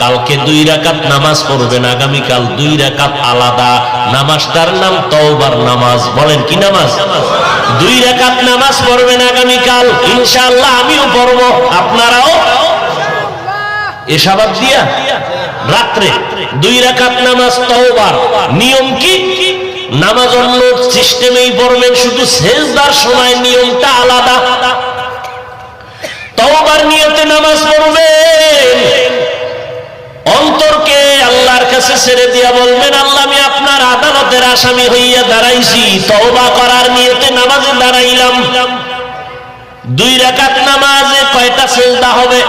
কালকে দুই রাকাত নামাজ পড়বেন, আগামীকাল দুই রাকাত আলাদা। নামাজটার নাম তওবার নামাজ। বলেন, কি নামাজ? দুই রাকাত নামাজ পড়বেন আগামীকাল। ইনশাআল্লাহ আমিও পড়ব। আপনারাও? এসাবাদ দিয়া? রাত্রে দুই রাকাত নামাজ তওবার। নিয়ম কি? নামাজ অন্য সিস্টেমেই পড়বেন, শুধু সেজদার সময় নিয়মটা আলাদা তওবার নিয়তে নামাজ পড়বেন অন্তরকে আল্লাহর কাছে ছেড়ে দিয়া বলবেন, আল্লাহ, আমি আপনার আদালতের আসামি হইয়া দাঁড়াইছি। তওবা করার নিয়তে নামাজে দাঁড়াইলাম। দুই রাকাত নামাজে কয়টা সেজদা হবে?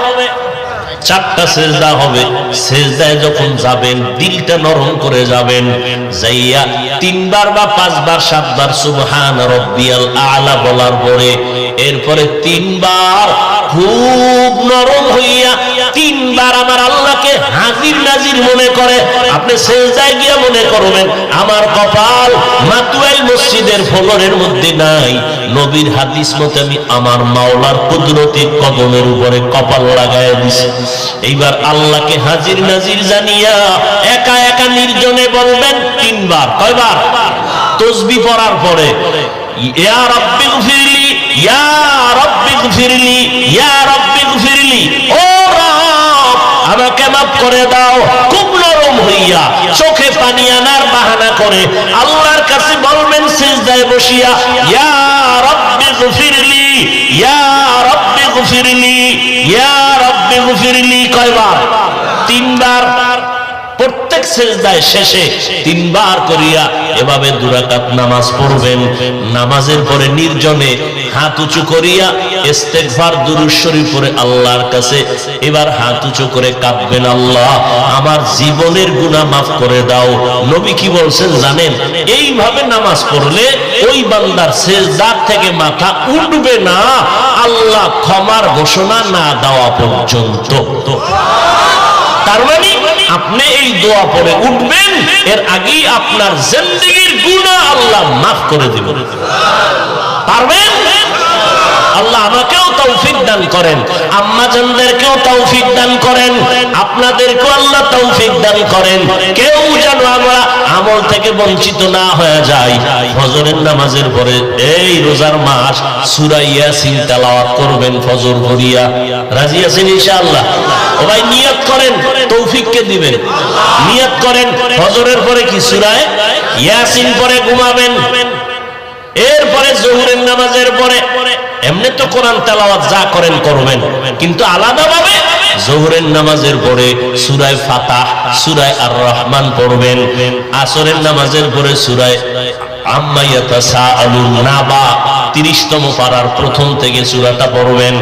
চারটা সেজদা হবে। সেজদায় যখন যাবেন, দিলটা নরম করে যাবেন, যাইয়া তিনবার বা পাঁচবার, সাতবার সুবহান রব্বিয়াল আলা বলার পরে, এরপরে তিনবার খুব নরম হইয়া তিনবার আমার আল্লাহকে হাজির নাজির মনে করে। আপনি সেজদায় গিয়া মনে করবেন, আমার কপাল মাতুয়াইল মসজিদের ফলরের মধ্যে নাই। নবীর হাদিস মতে আমি আমার মাওলার কুদরতি কদমের উপরে কপাল লাগায় দিছি। এইবার আল্লাহকে হাজির নাজির জানিয়া একা একা নির্জনে বলবেন, তিনবার। কয়বার? তসবি পড়ার পরে। ইয়া রাব্বি গফিরলি, ইয়া রাব্বি গফিরলি, ইয়া রাব্বি গফিরলি। ও করে দাও, খুব নরম হইয়া, চোখে পানি আনার বাহানা করে। আল্লাহর কাছে বলবেন, সিজদায় বসিয়া, ইয়া রব্বি গফিরলি, ইয়া রব্বি গফিরলি, ইয়া রব্বি গফিরলি। কয়বার? তিনবার। প্রত্যেক সেজদায় শেষে তিনবার করিয়া এভাবে দুরাকাত নামাজ পড়বেন। নামাজের পরে নির্জনে হাত উঁচু করিয়া ইস্তেগফার দুরূদ শরীফ পড়ে আল্লাহর কাছে এবার হাত উঁচু করে কাঁদবেন, আল্লাহ, আমার জীবনের গুনাহ মাফ করে দাও। নবী কি বলছেন জানেন? এইভাবে নামাজ পড়লে ওই বান্দার সেজদার থেকে মাথা উঠবে না, আল্লাহ ক্ষমার ঘোষণা না দেওয়া পর্যন্ত। তার মানে আপনি এই দোয়া পড়ে উঠবেন, এর আগেই আপনার জিন্দগির গুনাহ আল্লাহ মাফ করে দিবেন পারবেন? আল্লাহ আমাকেও তৌফিক দান করেন তৌফিক দান করেন, আপনাদেরকেও আল্লাহ তৌফিক দান করেন। কেউ যেন আমরা আমল থেকে বঞ্চিত না হয়ে যাই। ফজরের নামাজের পরে এই রোজার মাস সূরা করবেন ফজর ভরিয়া রাজি আছেন নিয়ত করেন। তৌফিককে দিবেন। নিয়ত করেন, ফজরের পরে কি সূরায়? ইয়াসিন পরে ঘুমাবেন। এরপরে জহুরের নামাজের পরে। এমনি তো কোরআন তেলাওয়াত যা করেন করবেন। কিন্তু আলাদাভাবে জহুরের নামাজের পরে সুরায় ফাতাহ, সুরায় আর রহমান পড়বেন। আসরের নামাজের পরে সুরায় আম্মাইয়াতা সা আলুন নাবা, তিরিশতম পাড়ার প্রথম থেকে সুরাটা পড়বেন।